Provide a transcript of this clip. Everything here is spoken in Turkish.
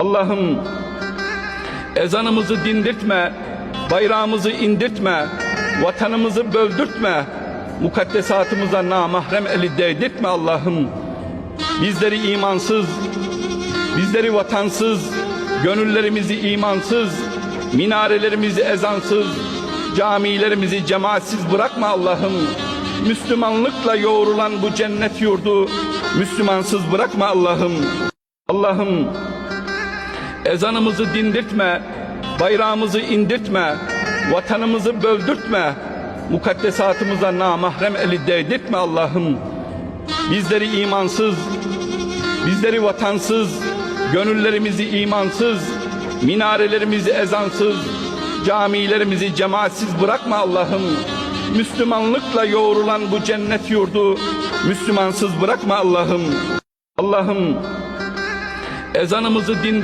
Allah'ım ezanımızı dindirtme, bayrağımızı indirtme, vatanımızı böldürtme, mukaddesatımıza namahrem eli değdirtme Allah'ım. Bizleri imansız, bizleri vatansız, gönüllerimizi imansız, minarelerimizi ezansız, camilerimizi cemaatsiz bırakma Allah'ım. Müslümanlıkla yoğrulan bu cennet yurdu Müslümansız bırakma Allah'ım. Allah'ım ezanımızı dindirtme, bayrağımızı indirtme, vatanımızı böldürtme, mukaddesatımıza namahrem eli değdirtme Allah'ım. Bizleri imansız, bizleri vatansız, gönüllerimizi imansız, minarelerimizi ezansız, camilerimizi cemaatsiz bırakma Allah'ım. Müslümanlıkla yoğrulan bu cennet yurdu Müslümansız bırakma Allah'ım. Allah'ım ezanımızı din